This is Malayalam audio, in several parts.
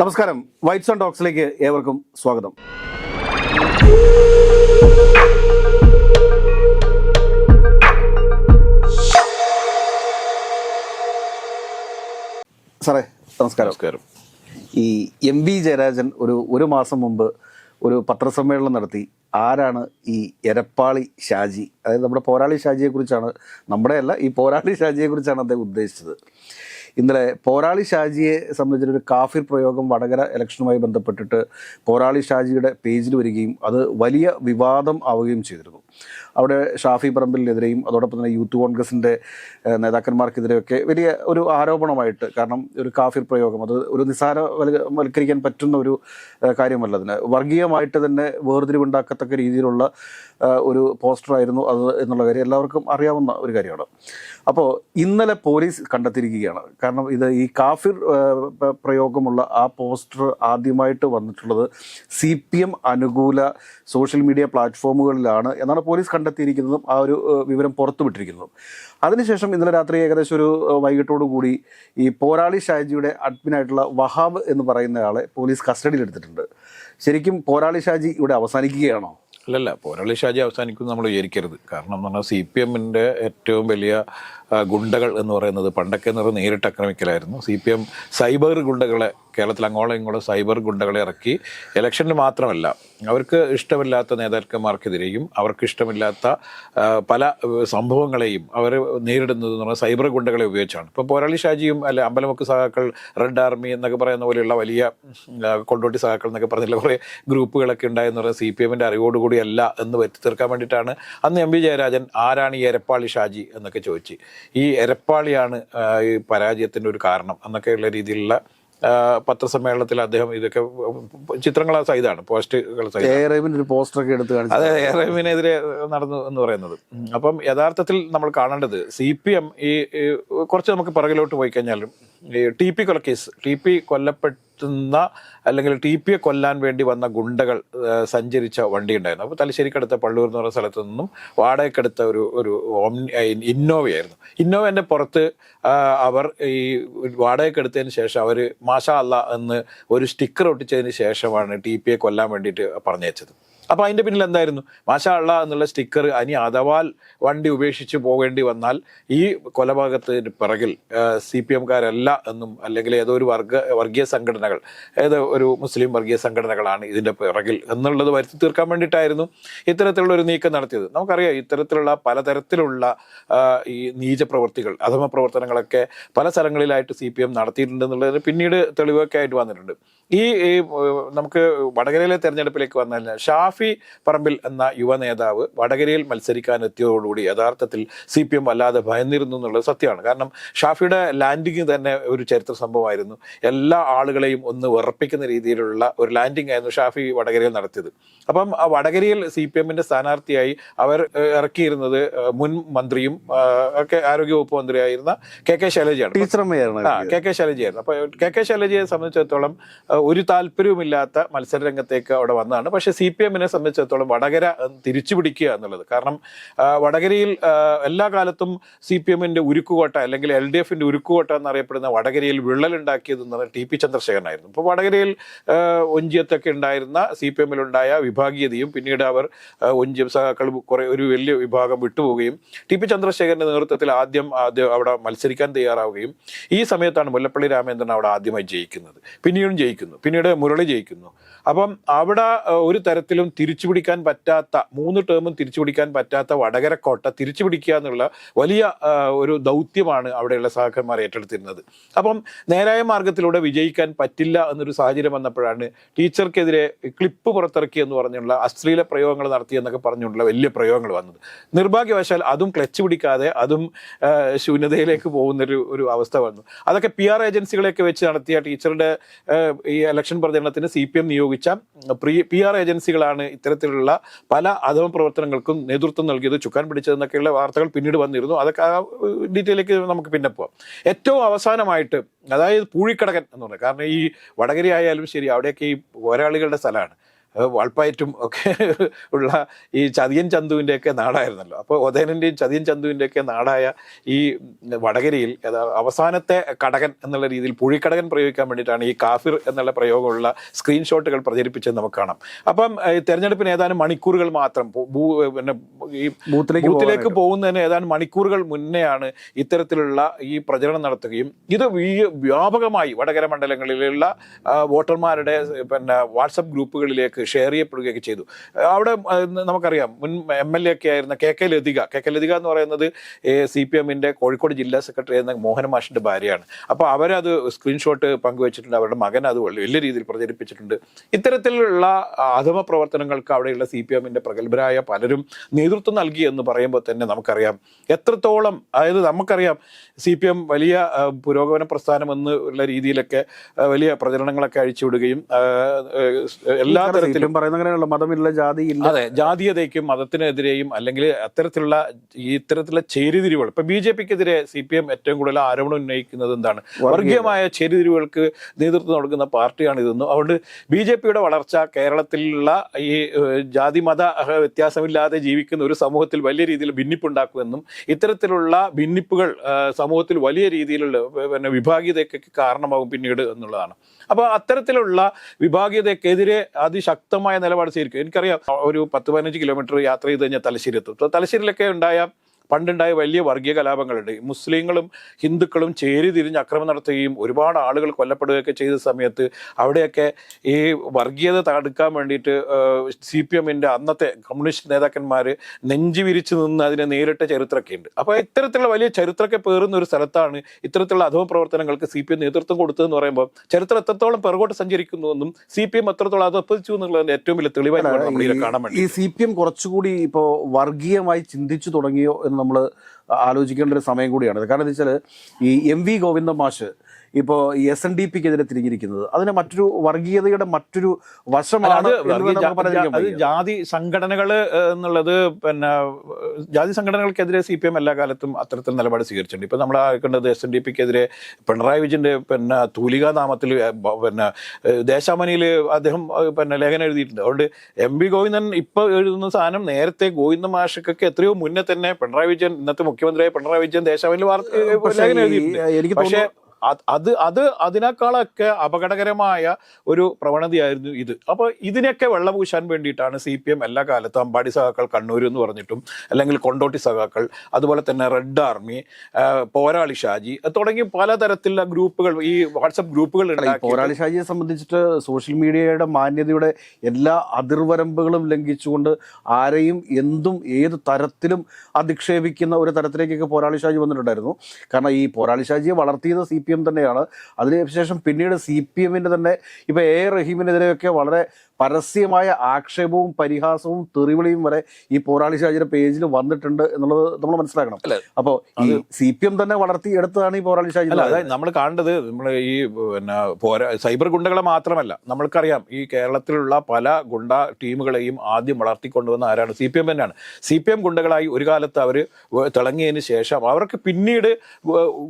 നമസ്കാരം. വൈറ്റ്സ് ആൻഡ് ടോക്സിലേക്ക് ഏവർക്കും സ്വാഗതം. സാറേ നമസ്കാരം. നമസ്കാരം. ഈ എം വി ജയരാജൻ ഒരു ഒരു മാസം മുമ്പ് ഒരു പത്രസമ്മേളനം നടത്തി. ആരാണ് ഈ എരപ്പാളി ഷാജി? അതായത് നമ്മുടെ പോരാളി ഷാജിയെക്കുറിച്ചാണ് നമ്മുടെയല്ല നമ്മുടെ അല്ല ഈ പോരാളി ഷാജിയെക്കുറിച്ചാണ് അദ്ദേഹം ഉദ്ദേശിച്ചത്. ഇന്നലെ പോരാളി ഷാജിയെ സംബന്ധിച്ചൊരു കാഫിർ പ്രയോഗം വടകര ഇലക്ഷനുമായി ബന്ധപ്പെട്ടിട്ട് പോരാളി ഷാജിയുടെ പേജിൽ വരികയും അത് വലിയ വിവാദം ആവുകയും ചെയ്തിരുന്നു. അവിടെ ഷാഫി പറമ്പലിനെതിരെയും അതോടൊപ്പം തന്നെ യൂത്ത് കോൺഗ്രസിന്റെ നേതാക്കന്മാർക്കെതിരെയൊക്കെ വലിയ ഒരു ആരോപണമായിട്ട് കാരണം ഒരു കാഫിർ പ്രയോഗം. അത് ഒരു നിസ്സാര വൽക്കരിക്കാൻ പറ്റുന്ന ഒരു കാര്യമല്ല അതിന്. വർഗീയമായിട്ട് തന്നെ വേർതിരിവുണ്ടാക്കത്തക്ക രീതിയിലുള്ള ഒരു പോസ്റ്ററായിരുന്നു അത് എന്നുള്ള കാര്യം എല്ലാവർക്കും അറിയാവുന്ന ഒരു കാര്യമാണ്. അപ്പോൾ ഇന്നലെ പോലീസ് കണ്ടെത്തിയിരിക്കുകയാണ്. കാരണം ഇത് ഈ കാഫിർ പ്രയോഗമുള്ള ആ പോസ്റ്റർ ആദ്യമായിട്ട് വന്നിട്ടുള്ളത് സി പി എം അനുകൂല സോഷ്യൽ മീഡിയ പ്ലാറ്റ്ഫോമുകളിലാണ് എന്നാണ് പോലീസ് കണ്ടെത്തിയിരിക്കുന്നതും ആ ഒരു വിവരം പുറത്തുവിട്ടിരിക്കുന്നതും. അതിനുശേഷം ഇന്നലെ രാത്രി ഏകദേശം ഒരു വൈകിട്ടോടു കൂടി ഈ പോരാളി ഷാജിയുടെ അഡ്മിനായിട്ടുള്ള വഹാബ് എന്ന് പറയുന്നയാളെ പോലീസ് കസ്റ്റഡിയിൽ എടുത്തിട്ടുണ്ട് ശരിക്കും പോരാളി ഷാജി ഇവിടെ അവസാനിക്കുകയാണോ? അല്ലല്ല പോരാളി ഷാജി അവസാനിക്കും നമ്മൾ വിചാരിക്കരുത്. കാരണം എന്ന് പറഞ്ഞാൽ സി പി എമ്മിന്റെ ഏറ്റവും വലിയ ഗുണ്ടകൾ എന്ന് പറയുന്നത് പണ്ടൊക്കെ എന്ന് പറഞ്ഞാൽ നേരിട്ട് ആക്രമിക്കലായിരുന്നു. സി പി എം സൈബർ ഗുണ്ടകളെ കേരളത്തിൽ അങ്ങോളം ഇങ്ങോളം സൈബർ ഗുണ്ടകളെ ഇറക്കി ഇലക്ഷന് മാത്രമല്ല അവർക്ക് ഇഷ്ടമില്ലാത്ത നേതാക്കന്മാർക്കെതിരെയും അവർക്ക് ഇഷ്ടമില്ലാത്ത പല സംഭവങ്ങളെയും അവർ നേരിടുന്നത് എന്ന് പറഞ്ഞാൽ സൈബർ ഗുണ്ടകളെ ഉപയോഗിച്ചാണ്. ഇപ്പോൾ പോരാളി ഷാജിയും അല്ലെ അമ്പലമുക്ക് സഹാക്കൾ റെഡ് ആർമി എന്നൊക്കെ പറയുന്ന പോലെയുള്ള വലിയ കൊണ്ടോട്ടി സഹാക്കൾ എന്നൊക്കെ പറഞ്ഞില്ല കുറേ ഗ്രൂപ്പുകളൊക്കെ ഉണ്ടായെന്ന് പറഞ്ഞാൽ സി പി എമ്മിന്റെ അറിവോടുകൂടിയല്ല എന്ന് വരുത്തി തീർക്കാൻ വേണ്ടിയിട്ടാണ്. അന്ന് എം വി ജയരാജൻ ആരാണ് ഈ എരപ്പാളി ഷാജി എന്നൊക്കെ ചോദിച്ച്. ഈ എരപ്പാളിയാണ് ഈ പരാജയത്തിന്റെ ഒരു കാരണം എന്നൊക്കെയുള്ള രീതിയിലുള്ള പത്രസമ്മേളനത്തിൽ അദ്ദേഹം ഇതൊക്കെ ചിത്രങ്ങൾ സഹിതമാണ് പോസ്റ്റുകൾ സഹിതം ഒരു പോസ്റ്ററൊക്കെ എടുത്ത് കാണിച്ചു. അതെ റഹീമിനെതിരെ നടന്നു എന്ന് പറയുന്നത്. അപ്പം യഥാർത്ഥത്തിൽ നമ്മൾ കാണേണ്ടത് സി പി എം ഈ കുറച്ച് നമുക്ക് പിറകിലോട്ട് പോയി കഴിഞ്ഞാലും ഈ ടി പി കൊലക്കേസ് ടി പി കൊല്ലപ്പെടുന്ന അല്ലെങ്കിൽ ടി പിയെ കൊല്ലാൻ വേണ്ടി വന്ന ഗുണ്ടകൾ സഞ്ചരിച്ച വണ്ടി ഉണ്ടായിരുന്നു അപ്പോൾ തലശ്ശേരിക്കടുത്ത പള്ളൂർ എന്ന് പറയുന്ന സ്ഥലത്ത് നിന്നും വാടകയ്ക്കെടുത്ത ഒരു ഒരു ഇന്നോവയായിരുന്നു. ഇന്നോവേന്റെ പുറത്ത് അവർ ഈ വാടകയ്ക്കെടുത്തതിന് ശേഷം അവർ മാഷ അല്ല എന്ന് ഒരു സ്റ്റിക്കർ ഒട്ടിച്ചതിന് ശേഷമാണ് ടി പിയെ കൊല്ലാൻ വേണ്ടിയിട്ട് പറഞ്ഞയച്ചത്. അപ്പോൾ അതിന്റെ പിന്നിൽ എന്തായിരുന്നു? മാഷാ അള്ള എന്നുള്ള സ്റ്റിക്കർ അനി അഥവാ വണ്ടി ഉപേക്ഷിച്ച് പോകേണ്ടി വന്നാൽ ഈ കൊലപാതകത്തിന് പിറകിൽ സി പി എംകാരല്ല എന്നും അല്ലെങ്കിൽ ഏതോ ഒരു വർഗ വർഗീയ സംഘടനകൾ ഏതോ ഒരു മുസ്ലിം വർഗീയ സംഘടനകളാണ് ഇതിന്റെ പിറകിൽ എന്നുള്ളത് വരുത്തി തീർക്കാൻ വേണ്ടിയിട്ടായിരുന്നു ഇത്തരത്തിലുള്ള ഒരു നീക്കം നടത്തിയത്. നമുക്കറിയാം ഇത്തരത്തിലുള്ള പലതരത്തിലുള്ള ഈ നീചപ്രവർത്തികൾ അധമ പ്രവർത്തനങ്ങളൊക്കെ പല സ്ഥലങ്ങളിലായിട്ട് സി പി എം നടത്തിയിട്ടുണ്ടെന്നുള്ളതിന് പിന്നീട് തെളിവൊക്കെ ആയിട്ട് വന്നിട്ടുണ്ട്. ഈ നമുക്ക് വടകരയിലെ തെരഞ്ഞെടുപ്പിലേക്ക് വന്നാൽ ഷാഫി പറമ്പിൽ എന്ന യുവ നേതാവ് വടകരയിൽ മത്സരിക്കാൻ എത്തിയതോടുകൂടി യഥാർത്ഥത്തിൽ സി പി എം വല്ലാതെ ഭയന്നിരുന്നു എന്നുള്ളത് സത്യമാണ്. കാരണം ഷാഫിയുടെ ലാൻഡിങ് തന്നെ ഒരു ചരിത്ര സംഭവമായിരുന്നു. എല്ലാ ആളുകളെയും ഒന്ന് വിറപ്പിക്കുന്ന രീതിയിലുള്ള ഒരു ലാൻഡിങ് ആയിരുന്നു ഷാഫി വടകരയിൽ നടത്തിയത്. അപ്പം ആ വടകരയിൽ സി പി എമ്മിന്റെ സ്ഥാനാർത്ഥിയായി അവർ ഇറക്കിയിരുന്നത് മുൻ മന്ത്രിയും ഒക്കെ ആരോഗ്യവകുപ്പ് മന്ത്രിയായിരുന്ന കെ കെ ശൈലജയാണ്. ടീച്ചറമ്മയായിരുന്നു ആ കെ കെ ശൈലജയായിരുന്നു. അപ്പോൾ കെ കെ ശൈലജയെ സംബന്ധിച്ചിടത്തോളം ഒരു താല്പര്യവുമില്ലാത്ത മത്സര രംഗത്തേക്ക് അവിടെ വന്നതാണ്. പക്ഷേ സി പി എമ്മിനെ സംബന്ധിച്ചിടത്തോളം വടകര തിരിച്ചു പിടിക്കുക എന്നുള്ളത്. കാരണം വടകരയിൽ എല്ലാ കാലത്തും സി പി എമ്മിന്റെ ഉരുക്കുകോട്ട അല്ലെങ്കിൽ എൽ ഡി എഫിന്റെ ഉരുക്കുകോട്ട എന്നറിയപ്പെടുന്ന വടകരയിൽ വിള്ളലുണ്ടാക്കിയത് എന്ന് പറഞ്ഞാൽ ടി പി ചന്ദ്രശേഖരനായിരുന്നു. അപ്പോൾ വടകരയിൽ ഒഞ്ചിയത്തൊക്കെ ഉണ്ടായിരുന്ന സി പി എമ്മിലുണ്ടായ വിഭാഗീയതയും പിന്നീട് അവർ ഒഞ്ചിയം സഹാക്കൾ കുറെ ഒരു വലിയ വിഭാഗം വിട്ടുപോവുകയും ടി പി ചന്ദ്രശേഖരന്റെ നേതൃത്വത്തിൽ ആദ്യം ആദ്യം അവിടെ മത്സരിക്കാൻ തയ്യാറാവുകയും ഈ സമയത്താണ് മുല്ലപ്പള്ളി രാമേന്ദ്രൻ അവിടെ ആദ്യമായി ജയിക്കുന്നത്. പിന്നീടും ജയിക്കുന്നു. പിന്നീട് മുരളി ജയിക്കുന്നു. അപ്പം അവിടെ ഒരു തരത്തിലും തിരിച്ചുപിടിക്കാൻ പറ്റാത്ത മൂന്ന് ടേമും തിരിച്ചുപിടിക്കാൻ പറ്റാത്ത വടകരക്കോട്ട തിരിച്ചുപിടിക്കുക എന്നുള്ള വലിയ ഒരു ദൗത്യമാണ് അവിടെയുള്ള സഹകരന്മാർ ഏറ്റെടുത്തിരുന്നത്. അപ്പം നേരായ മാർഗത്തിലൂടെ വിജയിക്കാൻ പറ്റില്ല എന്നൊരു സാഹചര്യം വന്നപ്പോഴാണ് ടീച്ചർക്കെതിരെ ക്ലിപ്പ് പുറത്തിറക്കി എന്ന് പറഞ്ഞുള്ള അശ്ലീല പ്രയോഗങ്ങൾ നടത്തി എന്നൊക്കെ പറഞ്ഞുകൊണ്ടുള്ള വലിയ പ്രയോഗങ്ങൾ വന്നത്. നിർഭാഗ്യവശാൽ അതും ക്ലച്ച് പിടിക്കാതെ അതും ശൂന്യതയിലേക്ക് പോകുന്നൊരു ഒരു അവസ്ഥ വന്നു. അതൊക്കെ പി ആർ ഏജൻസികളെയൊക്കെ വെച്ച് നടത്തിയ ടീച്ചറുടെ ഈ ഇലക്ഷൻ പ്രചരണത്തിന് സി പി എം നിയോഗിച്ച പ്രീ പി ആർ ഏജൻസികളാണ് ഇത്തരത്തിലുള്ള പല അധമ പ്രവർത്തനങ്ങൾക്കും നേതൃത്വം നൽകിയത് ചുക്കാൻ പിടിച്ചതെന്നൊക്കെയുള്ള വാർത്തകൾ പിന്നീട് വന്നിരുന്നു. അതൊക്കെ ആ ഡീറ്റെയിലേക്ക് നമുക്ക് പിന്നെ പോവാം. ഏറ്റവും അവസാനമായിട്ട് അതായത് പൂഴിക്കടകൻ എന്ന് പറയുന്നത് കാരണം ഈ വടകര ആയാലും ശരി അവിടെയൊക്കെ ഈ പോരാളികളുടെ സ്ഥലമാണ്. വാൾപ്പായറ്റും ഒക്കെ ഉള്ള ഈ ചതിയൻ ചന്തുവിന്റെയൊക്കെ നാടായിരുന്നല്ലോ. അപ്പോൾ ഒതേനന്റെയും ചതിയൻ ചന്തുവിന്റെയൊക്കെ നാടായ ഈ വടകരയിൽ അവസാനത്തെ കടകൻ എന്നുള്ള രീതിയിൽ പുഴിക്കടകൻ പ്രയോഗിക്കാൻ വേണ്ടിയിട്ടാണ് ഈ കാഫിർ എന്നുള്ള പ്രയോഗമുള്ള സ്ക്രീൻഷോട്ടുകൾ പ്രചരിപ്പിച്ചത് നമുക്ക് കാണാം. അപ്പം തിരഞ്ഞെടുപ്പിന് ഏതാനും മണിക്കൂറുകൾ മാത്രം പിന്നെ ഈ ബൂത്തിലേക്ക് ബൂത്തിലേക്ക് പോകുന്നതിന് ഏതാനും മണിക്കൂറുകൾ മുന്നെയാണ് ഇത്തരത്തിലുള്ള ഈ പ്രചരണം നടത്തുകയും ഇത് ഈ വ്യാപകമായി വടകര മണ്ഡലങ്ങളിലുള്ള വോട്ടർമാരുടെ പിന്നെ വാട്സപ്പ് ഗ്രൂപ്പുകളിലേക്ക് ഷെയർ ചെയ്യപ്പെടുകയൊക്കെ ചെയ്തു. അവിടെ നമുക്കറിയാം മുൻ എം എൽ എ ഒക്കെ ആയിരുന്ന K K Lathika. K K Lathika എന്ന് പറയുന്നത് സി പി എമ്മിന്റെ കോഴിക്കോട് ജില്ലാ സെക്രട്ടറി ആയിരുന്ന മോഹന മാഷിന്റെ ഭാര്യയാണ്. അപ്പോൾ അവരത് സ്ക്രീൻഷോട്ട് പങ്കുവച്ചിട്ടുണ്ട്. അവരുടെ മകൻ അത് വലിയ രീതിയിൽ പ്രചരിപ്പിച്ചിട്ടുണ്ട്. ഇത്തരത്തിലുള്ള അധമ പ്രവർത്തനങ്ങൾക്ക് അവിടെയുള്ള സി പി എമ്മിന്റെ പ്രഗത്ഭരായ പലരും നേതൃത്വം നൽകി എന്ന് പറയുമ്പോൾ തന്നെ നമുക്കറിയാം എത്രത്തോളം അതായത് നമുക്കറിയാം സി പി എം വലിയ പുരോഗമന പ്രസ്ഥാനം എന്നുള്ള രീതിയിലൊക്കെ വലിയ പ്രചരണങ്ങളൊക്കെ അഴിച്ചുവിടുകയും എല്ലാ തരത്തിലും CPM പറയുന്ന അങ്ങനെയുള്ള മതമില്ല ജാതിയില്ല. അതെ ജാതീയതയ്ക്കും മതത്തിനെതിരെയും അല്ലെങ്കിൽ അത്തരത്തിലുള്ള ഇത്തരത്തിലുള്ള ചേരിതിരിവുകൾ. ഇപ്പൊ ബി ജെ പിക്കെതിരെ സി പി എം ഏറ്റവും കൂടുതൽ ആരോപണം ഉന്നയിക്കുന്നത് എന്താണ്? വർഗീയമായ ചേരിതിരിവുകൾക്ക് നേതൃത്വം നൽകുന്ന പാർട്ടിയാണ് ഇതെന്നും അതുകൊണ്ട് ബി ജെ പിയുടെ വളർച്ച കേരളത്തിലുള്ള ഈ ജാതി മത വ്യത്യാസമില്ലാതെ ജീവിക്കുന്ന ഒരു സമൂഹത്തിൽ വലിയ രീതിയിൽ ഭിന്നിപ്പുണ്ടാക്കുമെന്നും ഇത്തരത്തിലുള്ള ഭിന്നിപ്പുകൾ സമൂഹത്തിൽ വലിയ രീതിയിലുള്ള പിന്നെ വിഭാഗീയതയ്ക്കൊക്കെ കാരണമാകും പിന്നീട് എന്നുള്ളതാണ്. അപ്പോൾ അത്തരത്തിലുള്ള വിഭാഗീയതയ്ക്കെതിരെ അതിശക്തമായ നിലപാട് സ്വീകരിക്കും. എനിക്കറിയാം ഒരു പത്ത് പതിനഞ്ച് കിലോമീറ്റർ യാത്ര ചെയ്ത് കഴിഞ്ഞാൽ തലശ്ശേരി എത്തും. തലശ്ശേരിയിലൊക്കെ ഉണ്ടായ പണ്ടുണ്ടായ വലിയ വർഗീയ കലാപങ്ങളുണ്ട്. മുസ്ലിങ്ങളും ഹിന്ദുക്കളും ചേരി തിരിഞ്ഞ് അക്രമം നടത്തുകയും ഒരുപാട് ആളുകൾ കൊല്ലപ്പെടുകയൊക്കെ ചെയ്ത സമയത്ത് അവിടെയൊക്കെ ഈ വർഗീയത തടുക്കാൻ വേണ്ടിയിട്ട് സി പി എമ്മിന്റെ അന്നത്തെ കമ്മ്യൂണിസ്റ്റ് നേതാക്കന്മാർ നെഞ്ചു വിരിച്ചു നിന്ന് അതിനെ നേരിട്ട ചരിത്രമൊക്കെ ഉണ്ട് അപ്പോൾ ഇത്തരത്തിലുള്ള വലിയ ചരിത്രമൊക്കെ പേറുന്ന ഒരു സ്ഥലത്താണ് ഇത്തരത്തിലുള്ള അധമ പ്രവർത്തനങ്ങൾക്ക് സി പി എം നേതൃത്വം കൊടുത്തതെന്ന് പറയുമ്പോൾ ചരിത്രം എത്രത്തോളം പിറകോട്ട് സഞ്ചരിക്കുന്നുവെന്നും സി പി എം എത്രത്തോളം അധപ്പിച്ചു എന്നുള്ളത് ഏറ്റവും വലിയ തെളിവായി കാണാൻ വേണ്ടി ഈ സി പി എം കുറച്ചുകൂടി ഇപ്പോൾ വർഗീയമായി ചിന്തിച്ചു തുടങ്ങിയോ എന്ന് നമ്മൾ ആലോചിക്കേണ്ട ഒരു സമയം കൂടിയാണ്. കാരണം എന്താ വെച്ചാൽ ഈ എം വി ഗോവിന്ദ മാഷ് ഇപ്പോൾ എസ് എൻ ഡി പിക്കെതിരെ തിരിഞ്ഞിരിക്കുന്നത്. അതിന് മറ്റൊരു വർഗീയതയുടെ മറ്റൊരു വശമാണ് അത്. ജാതി സംഘടനകൾ എന്നുള്ളത് പിന്നെ ജാതി സംഘടനകൾക്കെതിരെ സി പി എം എല്ലാ കാലത്തും അത്തരത്തിൽ നിലപാട് സ്വീകരിച്ചിട്ടുണ്ട്. ഇപ്പൊ നമ്മൾ കണ്ടത് എസ് എൻ ഡി പിക്കെതിരെ പിണറായി വിജയന്റെ പിന്നെ തൂലികാ നാമത്തിൽ പിന്നെ ദേശാമനിയിൽ അദ്ദേഹം പിന്നെ ലേഖനം എഴുതിയിട്ടുണ്ട്. അതുകൊണ്ട് എം വി ഗോവിന്ദൻ ഇപ്പൊ എഴുതുന്ന സാധനം നേരത്തെ ഗോവിന്ദ മാഷക്കൊക്കെ എത്രയോ മുന്നേ തന്നെ പിണറായി വിജയൻ ഇന്നത്തെ മുഖ്യമന്ത്രിയായ പിണറായി വിജയൻ ദേശാമനിൽ വാർത്ത ലേഖനം എഴുതിയിട്ടുണ്ട്. എനിക്ക് പക്ഷേ അത് അത് അത് അതിനേക്കാളൊക്കെ അപകടകരമായ ഒരു പ്രവണതയായിരുന്നു ഇത്. അപ്പോൾ ഇതിനെയൊക്കെ വെള്ളപൂശാൻ വേണ്ടിയിട്ടാണ് സി പി എം എല്ലാ കാലത്തും അമ്പാടി സഖാക്കൾ കണ്ണൂർ എന്ന് പറഞ്ഞിട്ടും അല്ലെങ്കിൽ കൊണ്ടോട്ടി സഖാക്കൾ അതുപോലെ തന്നെ റെഡ് ആർമി പോരാളി ഷാജി തുടങ്ങി പലതരത്തിലുള്ള ഗ്രൂപ്പുകൾ ഈ വാട്സപ്പ് ഗ്രൂപ്പുകൾ പോരാളി ഷാജിയെ സംബന്ധിച്ചിട്ട് സോഷ്യൽ മീഡിയയുടെ മാന്യതയുടെ എല്ലാ അതിർവരമ്പുകളും ലംഘിച്ചുകൊണ്ട് ആരെയും എന്തും ഏത് തരത്തിലും അധിക്ഷേപിക്കുന്ന ഒരു തരത്തിലേക്കൊക്കെ പോരാളി ഷാജി വന്നിട്ടുണ്ടായിരുന്നു. കാരണം ഈ പോരാളി ഷാജിയെ വളർത്തിയത് സി പി എം തന്നെയാണ്. അതിനുശേഷം പിന്നീട് സി പി എമ്മിന്റെ തന്നെ ഇപ്പോൾ എ റഹീമിനെതിരെയൊക്കെ വളരെ പരസ്യമായ ആക്ഷേപവും പരിഹാസവും തെറിവിളിയും വരെ ഈ പോരാളി ഷാജിയുടെ പേജിൽ വന്നിട്ടുണ്ട് എന്നുള്ളത് നമ്മൾ മനസ്സിലാക്കണം. അപ്പോൾ ഈ സി പി എം തന്നെ വളർത്തി എടുത്തതാണ് ഈ പോരാളി ഷാജി അതായത് നമ്മൾ കാണേണ്ടത് നമ്മൾ ഈ പിന്നെ പോരാ സൈബർ ഗുണ്ടകളെ മാത്രമല്ല നമ്മൾക്കറിയാം ഈ കേരളത്തിലുള്ള പല ഗുണ്ട ടീമുകളെയും ആദ്യം വളർത്തിക്കൊണ്ടുവന്ന ആരാണ്? സി പി എം തന്നെയാണ്. സി പി എം ഗുണ്ടകളായി ഒരു കാലത്ത് അവർ തിളങ്ങിയതിന് ശേഷം അവർക്ക് പിന്നീട്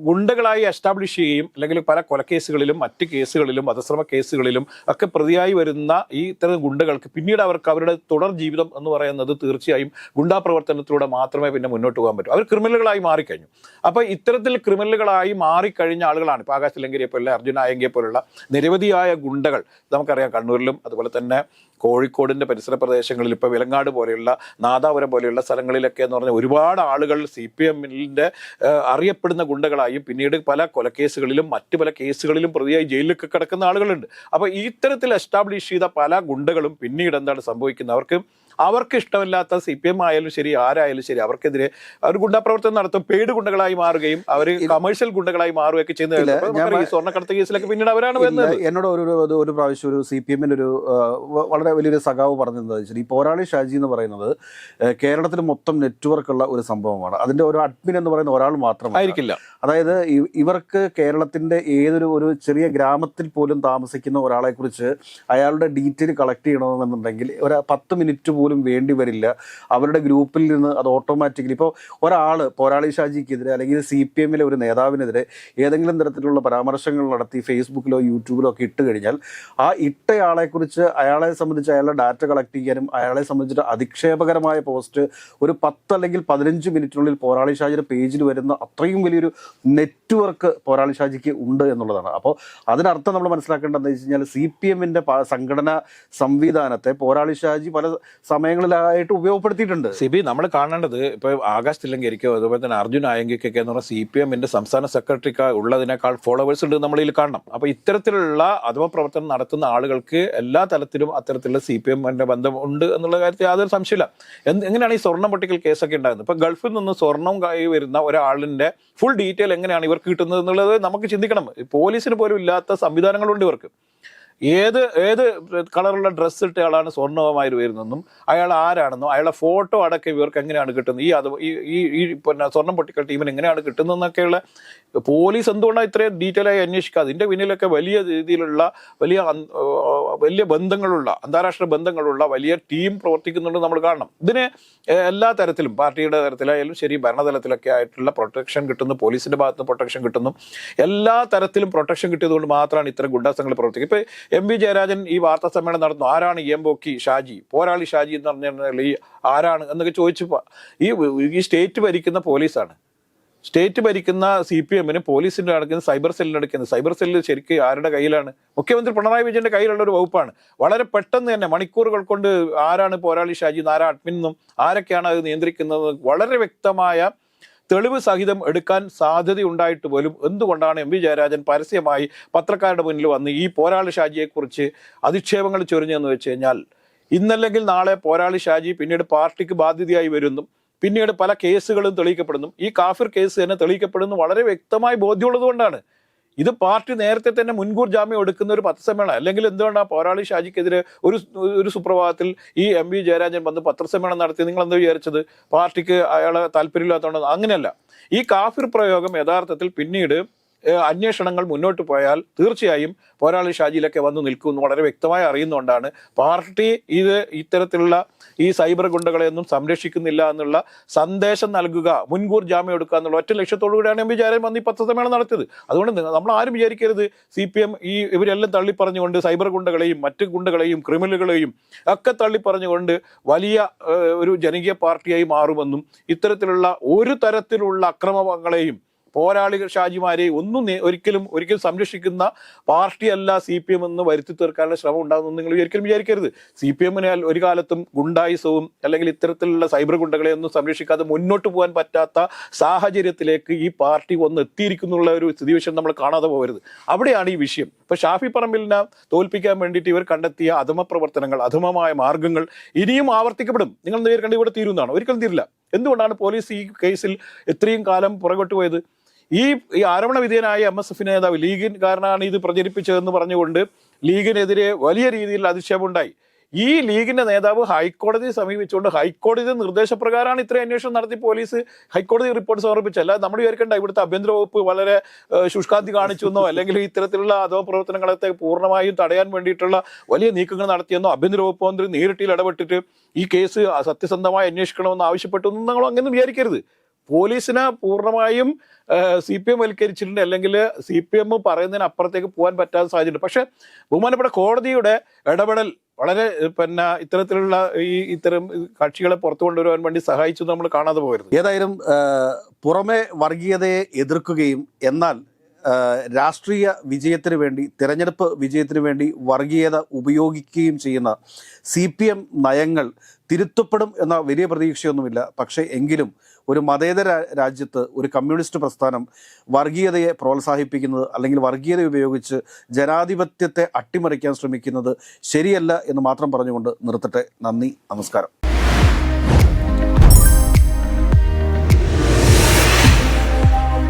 ഗുണ്ടകളായി എസ്റ്റാബ്ലിഷ് ചെയ്യുകയും അല്ലെങ്കിൽ പല കൊലക്കേസുകളിലും മറ്റ് കേസുകളിലും വധശ്രമ കേസുകളിലും ഒക്കെ പ്രതിയായി വരുന്ന ഈ ഇത്തരം ഗുണ്ടകൾക്ക് പിന്നീട് അവർക്ക് അവരുടെ തുടർ ജീവിതം എന്ന് പറയുന്നത് തീർച്ചയായും ഗുണ്ടാ പ്രവർത്തനത്തിലൂടെ മാത്രമേ പിന്നെ മുന്നോട്ട് പോകാൻ പറ്റൂ. അവർ ക്രിമിനലുകളായി മാറിക്കഴിഞ്ഞു. അപ്പോൾ ഇത്തരത്തിൽ ക്രിമിനലുകളായി മാറിക്കഴിഞ്ഞ ആളുകളാണ് ഇപ്പോൾ ആകാശ് ലങ്കരിയെ പോലുള്ള അർജുൻ ആയങ്കിയെ പോലുള്ള നിരവധിയായ ഗുണ്ടകൾ നമുക്കറിയാം കണ്ണൂരിലും അതുപോലെ തന്നെ കോഴിക്കോടിന്റെ പരിസര പ്രദേശങ്ങളിൽ ഇപ്പോൾ വിലങ്ങാട് പോലെയുള്ള നാദാപുരം പോലെയുള്ള സ്ഥലങ്ങളിലൊക്കെ എന്ന് പറഞ്ഞാൽ ഒരുപാട് ആളുകൾ സി പി എമ്മിന്റെ അറിയപ്പെടുന്ന ഗുണ്ടകളായും പിന്നീട് പല കൊലക്കേസുകളിലും മറ്റു പല കേസുകളിലും പ്രതിയായി ജയിലിലൊക്കെ കിടക്കുന്ന ആളുകളുണ്ട്. അപ്പോൾ ഇത്തരത്തിൽ എസ്റ്റാബ്ലിഷ് ചെയ്ത പല ഗുണ്ടകളും പിന്നീട് എന്താണ് സംഭവിക്കുന്നത്? അവർക്ക് അവർക്ക് ഇഷ്ടമില്ലാത്ത സി പി എം ആയാലും ശരി ആരായാലും ശരി അവർക്കെതിരെ അവർ ഗുണ്ടാപ്രവർത്തനം നടത്തും പെയ്ഡ് ഗുണ്ടകളായി മാറുകയും അവർ കമേഴ്ഷ്യൽ ഗുണ്ടകളായി മാറുകയൊക്കെ ചെയ്യുന്നത് ഈ സ്വർണക്കടത്ത് കേസിലൊക്കെ പിന്നീട് അവരാണ് വരുന്നത് എന്നോട് ഒരു ഒരു- പ്രാവശ്യം ഒരു സി പി എമ്മിന്റെ ഒരു വളരെ വലിയൊരു സഖാവ് പറഞ്ഞത് വെച്ചാൽ ഈ പോരാളി ഷാജി എന്ന് പറയുന്നത് കേരളത്തിൽ മൊത്തം നെറ്റ്വർക്ക് ഉള്ള ഒരു സംഭവമാണ്. അതിന്റെ ഒരു അഡ്മിൻ എന്ന് പറയുന്ന ഒരാൾ മാത്രമായിരിക്കില്ല അതായത് ഇവർക്ക് കേരളത്തിന്റെ ഏതൊരു ഒരു ചെറിയ ഗ്രാമത്തിൽ പോലും താമസിക്കുന്ന ഒരാളെക്കുറിച്ച് അയാളുടെ ഡീറ്റെയിൽ കളക്ട് ചെയ്യണമെന്നുണ്ടെങ്കിൽ ഒരു പത്ത് മിനിറ്റ് പോലും പോലും വേണ്ടി വരില്ല. അവരുടെ ഗ്രൂപ്പിൽ നിന്ന് അത് ഓട്ടോമാറ്റിക്കലി ഇപ്പോൾ ഒരാൾ പോരാളി ഷാജിക്കെതിരെ അല്ലെങ്കിൽ സി പി എമ്മിലെ ഒരു നേതാവിനെതിരെ ഏതെങ്കിലും തരത്തിലുള്ള പരാമർശങ്ങൾ നടത്തി ഫേസ്ബുക്കിലോ യൂട്യൂബിലോ ഒക്കെ ഇട്ട് കഴിഞ്ഞാൽ ആ ഇട്ടയാളെക്കുറിച്ച് അയാളെ സംബന്ധിച്ച് അയാളുടെ ഡാറ്റ കളക്ട് ചെയ്യാനും അയാളെ സംബന്ധിച്ചിട്ട് അധിക്ഷേപകരമായ പോസ്റ്റ് ഒരു പത്ത് അല്ലെങ്കിൽ പതിനഞ്ച് മിനിറ്റിനുള്ളിൽ പോരാളി ഷാജിയുടെ പേജിൽ വരുന്ന അത്രയും വലിയൊരു നെറ്റ്വർക്ക് പോരാളി ഷാജിക്ക് ഉണ്ട് എന്നുള്ളതാണ്. അപ്പോൾ അതിനർത്ഥം നമ്മൾ മനസ്സിലാക്കേണ്ടതെന്ന് വെച്ച് കഴിഞ്ഞാൽ സി പി എമ്മിന്റെ സംഘടനാ സംവിധാനത്തെ പോരാളി ഷാജി പല സമയങ്ങളിലായിട്ട് ഉപയോഗപ്പെടുത്തിയിട്ടുണ്ട്. സിബി നമ്മൾ കാണേണ്ടത് ഇപ്പൊ ആകാശ് തില്ലങ്കരിക്കോ അതുപോലെ തന്നെ അർജുൻ ആയങ്കിക്കൊക്കെ എന്ന് പറഞ്ഞാൽ സി പി എമ്മിന്റെ സംസ്ഥാന സെക്രട്ടറിക്ക് ഉള്ളതിനേക്കാൾ ഫോളോവേഴ്സ് ഉണ്ട് നമ്മൾ ഇതിൽ കാണണം. അപ്പൊ ഇത്തരത്തിലുള്ള അധമ പ്രവർത്തനം നടത്തുന്ന ആളുകൾക്ക് എല്ലാ തലത്തിലും അത്തരത്തിലുള്ള സി പി എമ്മിന്റെ ബന്ധം ഉണ്ട് എന്നുള്ള കാര്യത്തിൽ യാതൊരു സംശയമില്ല എങ്ങനെയാണ് ഈ സ്വർണം പൊട്ടിക്കൽ കേസൊക്കെ ഉണ്ടാകുന്നത്? ഇപ്പൊ ഗൾഫിൽ നിന്ന് സ്വർണം കായി വരുന്ന ഒരാളിന്റെ ഫുൾ ഡീറ്റെയിൽ എങ്ങനെയാണ് ഇവർക്ക് കിട്ടുന്നത് എന്നുള്ളത് നമുക്ക് ചിന്തിക്കണം. പോലീസിന് പോലും ഇല്ലാത്ത സംവിധാനങ്ങളുണ്ട് ഇവർക്ക്. ഏത് ഏത് കളറുള്ള ഡ്രസ്സ് ഇട്ട ആളാണ് സ്വർണവുമായി വരുന്നതെന്നും അയാൾ ആരാണെന്നും അയാളുടെ ഫോട്ടോ അടക്കം ഇവർക്ക് എങ്ങനെയാണ് കിട്ടുന്നത് ഈ അത് ഈ ഈ- പിന്നെ സ്വർണം പൊട്ടിക്കൽ ടീമിന് എങ്ങനെയാണ് കിട്ടുന്നതെന്നൊക്കെയുള്ള പോലീസ് എന്തുകൊണ്ടാണ് ഇത്രയും ഡീറ്റെയിൽ ആയി അന്വേഷിക്കാതെ ഇതിന്റെ പിന്നിലൊക്കെ വലിയ രീതിയിലുള്ള വലിയ വലിയ ബന്ധങ്ങളുള്ള അന്താരാഷ്ട്ര ബന്ധങ്ങളുള്ള വലിയ ടീം പ്രവർത്തിക്കുന്നുണ്ട് നമ്മൾ കാണണം. ഇതിന് എല്ലാ തരത്തിലും പാർട്ടിയുടെ തരത്തിലായാലും ശരി ഭരണതലത്തിലൊക്കെ ആയിട്ടുള്ള പ്രൊട്ടക്ഷൻ കിട്ടുന്നു പോലീസിന്റെ ഭാഗത്ത് പ്രൊട്ടക്ഷൻ കിട്ടുന്നു. എല്ലാ തരത്തിലും പ്രൊട്ടക്ഷൻ കിട്ടിയതുകൊണ്ട് മാത്രമാണ് ഇത്തരം ഗുണ്ടാസങ്ങൾ പ്രവർത്തിക്കുക ഇപ്പൊ എം വി ജയരാജൻ ഈ വാർത്താ സമ്മേളനം നടന്നു ആരാണ് എം ബോക്കി ഷാജി? പോരാളി ഷാജി എന്ന് പറഞ്ഞാൽ ഈ ആരാണ് എന്നൊക്കെ ചോദിച്ചു ഈ ഈ സ്റ്റേറ്റ് ഭരിക്കുന്ന പോലീസാണ്. സ്റ്റേറ്റ് ഭരിക്കുന്ന സി പി എമ്മിന് പോലീസിന്റെ നടക്കുന്ന സൈബർ സെല്ലിന് നടക്കുന്നത് സൈബർ സെല്ല് ശരിക്കും ആരുടെ കയ്യിലാണ്? മുഖ്യമന്ത്രി പിണറായി വിജയന്റെ കയ്യിലുള്ള ഒരു വകുപ്പാണ്. വളരെ പെട്ടെന്ന് തന്നെ മണിക്കൂറുകൾ കൊണ്ട് ആരാണ് പോരാളി ഷാജി ആരാ അഡ്മിൻ എന്നും ആരൊക്കെയാണ് അത് നിയന്ത്രിക്കുന്നത്? വളരെ വ്യക്തമായ തെളിവ് സഹിതം എടുക്കാൻ സാധ്യതയുണ്ടായിട്ട് പോലും എന്തുകൊണ്ടാണ് എം വി ജയരാജൻ പരസ്യമായി പത്രക്കാരുടെ മുന്നിൽ വന്ന് ഈ പോരാളി ഷാജിയെക്കുറിച്ച് അധിക്ഷേപങ്ങൾ ചൊരിഞ്ഞെന്ന് വെച്ച് കഴിഞ്ഞാൽ ഇന്നല്ലെങ്കിൽ നാളെ പോരാളി ഷാജി പിന്നീട് പാർട്ടിക്ക് ബാധ്യതയായി വരുന്നു. പിന്നീട് പല കേസുകളും തെളിയിക്കപ്പെടുന്നു. ഈ കാഫിർ കേസ് തന്നെ തെളിയിക്കപ്പെടുന്നു. വളരെ വ്യക്തമായി ബോധ്യമുള്ളത് കൊണ്ടാണ്. ഇത് പാർട്ടി നേരത്തെ തന്നെ മുൻകൂർ ജാമ്യം എടുക്കുന്ന ഒരു പത്രസമ്മേളനം അല്ലെങ്കിൽ എന്തുകൊണ്ടാണ് പോരാളി ഷാജിക്കെതിരെ ഒരു ഒരു സുപ്രഭാതത്തിൽ ഈ എം വി ജയരാജൻ വന്ന് പത്രസമ്മേളനം നടത്തി? നിങ്ങൾ എന്താ വിചാരിച്ചത്? പാർട്ടിക്ക് അയാളെ താല്പര്യമില്ലാത്തതുകൊണ്ട് അങ്ങനെയല്ല. ഈ കാഫിർ പ്രയോഗം യഥാർത്ഥത്തിൽ പിന്നീട് അന്വേഷണങ്ങൾ മുന്നോട്ട് പോയാൽ തീർച്ചയായും പോരാളി ഷാജിയിലൊക്കെ വന്നു നിൽക്കുമെന്ന് വളരെ വ്യക്തമായി അറിയുന്നുകൊണ്ടാണ് പാർട്ടി ഇത് ഇത്തരത്തിലുള്ള ഈ സൈബർ ഗുണ്ടകളെയൊന്നും സംരക്ഷിക്കുന്നില്ല എന്നുള്ള സന്ദേശം നൽകുക മുൻകൂർ ജാമ്യം എടുക്കുക എന്നുള്ള ഒറ്റ ലക്ഷ്യത്തോടു കൂടിയാണ് എം വന്ന് ഈ പത്രസമ്മേളനം നടത്തിയത്. അതുകൊണ്ട് നമ്മൾ ആരും വിചാരിക്കരുത് സി പി എം ഈ ഇവരെല്ലാം തള്ളിപ്പറഞ്ഞുകൊണ്ട് സൈബർ ഗുണ്ടകളെയും മറ്റ് ഗുണ്ടകളെയും ക്രിമിനലുകളെയും ഒക്കെ തള്ളിപ്പറഞ്ഞുകൊണ്ട് വലിയ ഒരു ജനകീയ പാർട്ടിയായി മാറുമെന്നും ഇത്തരത്തിലുള്ള ഒരു തരത്തിലുള്ള അക്രമങ്ങളെയും പോരാളി ഷാജിമാരെ ഒന്നും ഒരിക്കലും ഒരിക്കലും സംരക്ഷിക്കുന്ന പാർട്ടിയല്ല സി പി എം എന്ന് വരുത്തി തീർക്കാനുള്ള ശ്രമം ഉണ്ടാകുമെന്ന് നിങ്ങൾ ഒരിക്കലും വിചാരിക്കരുത്. സി പി എമ്മിനെ ഒരു കാലത്തും ഗുണ്ടായുസവും അല്ലെങ്കിൽ ഇത്തരത്തിലുള്ള സൈബർ ഗുണ്ടകളെ ഒന്നും സംരക്ഷിക്കാതെ മുന്നോട്ട് പോകാൻ പറ്റാത്ത സാഹചര്യത്തിലേക്ക് ഈ പാർട്ടി ഒന്ന് എത്തിയിരിക്കുന്നുള്ള ഒരു സ്ഥിതിവിശേഷം നമ്മൾ കാണാതെ പോകരുത്. അവിടെയാണ് ഈ വിഷയം. ഇപ്പൊ ഷാഫി പറമ്പിലിനെ തോൽപ്പിക്കാൻ വേണ്ടിയിട്ട് ഇവർ കണ്ടെത്തിയ അധമ പ്രവർത്തനങ്ങൾ അധമമായ മാർഗങ്ങൾ ഇനിയും ആവർത്തിക്കപ്പെടും. നിങ്ങൾ നേരിടേണ്ടി ഇവിടെ തീരുന്നതാണ്. ഒരിക്കലും തീരില്ല. എന്തുകൊണ്ടാണ് പോലീസ് ഈ കേസിൽ ഇത്രയും കാലം പുറകോട്ട് പോയത്? ഈ ഈ ആരോപണ വിധേയനായ എം എസ് എഫ് നേതാവ് ലീഗിൻകാരനാണ് ഇത് പ്രചരിപ്പിച്ചതെന്ന് പറഞ്ഞുകൊണ്ട് ലീഗിനെതിരെ വലിയ രീതിയിൽ അധിക്ഷേപമുണ്ടായി. ഈ ലീഗിന്റെ നേതാവ് ഹൈക്കോടതിയെ സമീപിച്ചുകൊണ്ട് ഹൈക്കോടതി നിർദ്ദേശപ്രകാരമാണ് ഇത്രയും അന്വേഷണം നടത്തി പോലീസ് ഹൈക്കോടതി റിപ്പോർട്ട് സമർപ്പിച്ചത്. അല്ലാതെ നമ്മൾ വിചാരിക്കേണ്ട ഇവിടുത്തെ ആഭ്യന്തര വകുപ്പ് വളരെ ശുഷ്കാന്തി കാണിച്ചു എന്നോ അല്ലെങ്കിൽ ഇത്തരത്തിലുള്ള അധോ പ്രവർത്തനങ്ങളെ പൂർണമായും തടയാൻ വേണ്ടിയിട്ടുള്ള വലിയ നീക്കങ്ങൾ നടത്തിയെന്നോ ആഭ്യന്തര വകുപ്പ് മന്ത്രി നേരിട്ടിൽ ഇടപെട്ടിട്ട് ഈ കേസ് സത്യസന്ധമായി അന്വേഷിക്കണമെന്ന് ആവശ്യപ്പെട്ടു നിങ്ങൾ അങ്ങനെ വിചാരിക്കരുത്. പോലീസിനെ പൂർണമായും സി പി എം വൽക്കരിച്ചിട്ടുണ്ട്. അല്ലെങ്കിൽ സി പി എം പറയുന്നതിന് അപ്പുറത്തേക്ക് പോകാൻ പറ്റാത്ത സാഹചര്യം പക്ഷെ ബഹുമാനപ്പെട്ട കോടതിയുടെ ഇടപെടൽ വളരെ പിന്നെ ഇത്തരത്തിലുള്ള ഈ ഇത്തരം കക്ഷികളെ പുറത്തു കൊണ്ടുവരാൻ വേണ്ടി സഹായിച്ചു നമ്മൾ കാണാതെ പോകരുത്. ഏതായാലും പുറമെ വർഗീയതയെ എതിർക്കുകയും എന്നാൽ രാഷ്ട്രീയ വിജയത്തിന് വേണ്ടി തിരഞ്ഞെടുപ്പ് വിജയത്തിന് വേണ്ടി വർഗീയത ഉപയോഗിക്കുകയും ചെയ്യുന്ന സി പി എം നയങ്ങൾ തിരുത്തപ്പെടും എന്ന വലിയ പ്രതീക്ഷയൊന്നുമില്ല. പക്ഷേ എങ്കിലും ഒരു മതേതര രാജ്യത്ത് ഒരു കമ്മ്യൂണിസ്റ്റ് പ്രസ്ഥാനം വർഗീയതയെ പ്രോത്സാഹിപ്പിക്കുന്നത് അല്ലെങ്കിൽ വർഗീയത ഉപയോഗിച്ച് ജനാധിപത്യത്തെ അട്ടിമറിക്കാൻ ശ്രമിക്കുന്നത് ശരിയല്ല എന്ന് മാത്രം പറഞ്ഞുകൊണ്ട് നിർത്തട്ടെ. നന്ദി നമസ്കാരം.